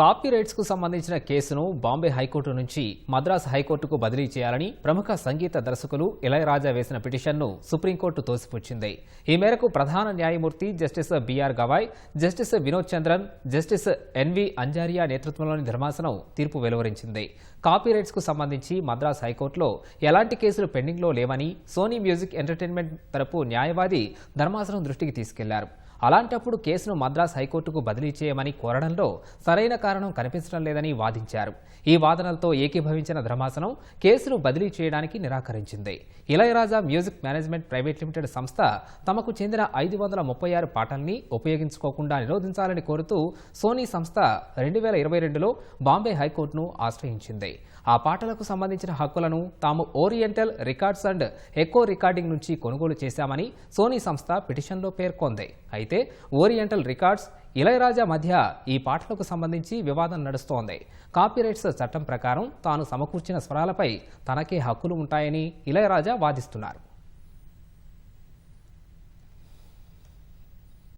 కాపీరైట్స్కు సంబంధించిన కేసును బాంబే హైకోర్టు నుంచి మద్రాస్ హైకోర్టుకు బదిలీ చేయాలని ప్రముఖ సంగీత దర్శకులు ఇళయరాజా వేసిన పిటిషన్ను సుప్రీంకోర్టు తోసిపుచ్చింది. ఈ మేరకు ప్రధాన న్యాయమూర్తి justice B R Gavai justice Vinod Chandran justice N V Anjaria నేతృత్వంలోని ధర్మాసనం తీర్పు వెలువరించింది. కాపీరైట్స్కు సంబంధించి మద్రాస్ హైకోర్టులో ఎలాంటి కేసులు పెండింగ్లో లేవని సోనీ మ్యూజిక్ ఎంటర్టైన్మెంట్ తరపు న్యాయవాది ధర్మాసనం దృష్టికి తీసుకెళ్ళారు. అలాంటప్పుడు కేసును మద్రాస్ హైకోర్టుకు బదిలీ చేయమని కోరడంలో సరైన కారణం కనిపించడం లేదని వాదించారు. ఈ వాదనలతో ఏకీభవించిన ధర్మాసనం కేసును బదిలీ చేయడానికి నిరాకరించింది. Ilaiyaraaja music management private limited సంస్థ తమకు చెందిన ఐదు వందల ముప్పై ఆరు పాటల్ని ఉపయోగించుకోకుండా నిరోధించాలని కోరుతూ సోనీ సంస్థ రెండు వేల ఇరవై రెండులో బాంబే హైకోర్టును ఆశ్రయించింది. ఆ పాటలకు సంబంధించిన హక్కులను తాము Oriental Records and Echo Recording నుంచి కొనుగోలు చేశామని సోనీ సంస్థ పిటిషన్లో పేర్కొంది. అయితే ఓరియంటల్ రికార్డ్స్ ఇళయరాజా మధ్య ఈ పాటలకు సంబంధించి వివాదం నడుస్తోంది. కాపీరైట్స్ చట్టం ప్రకారం తాను సమకూర్చిన స్వరాలపై తనకే హక్కులు ఉంటాయని ఇళయరాజా వాదిస్తున్నారు.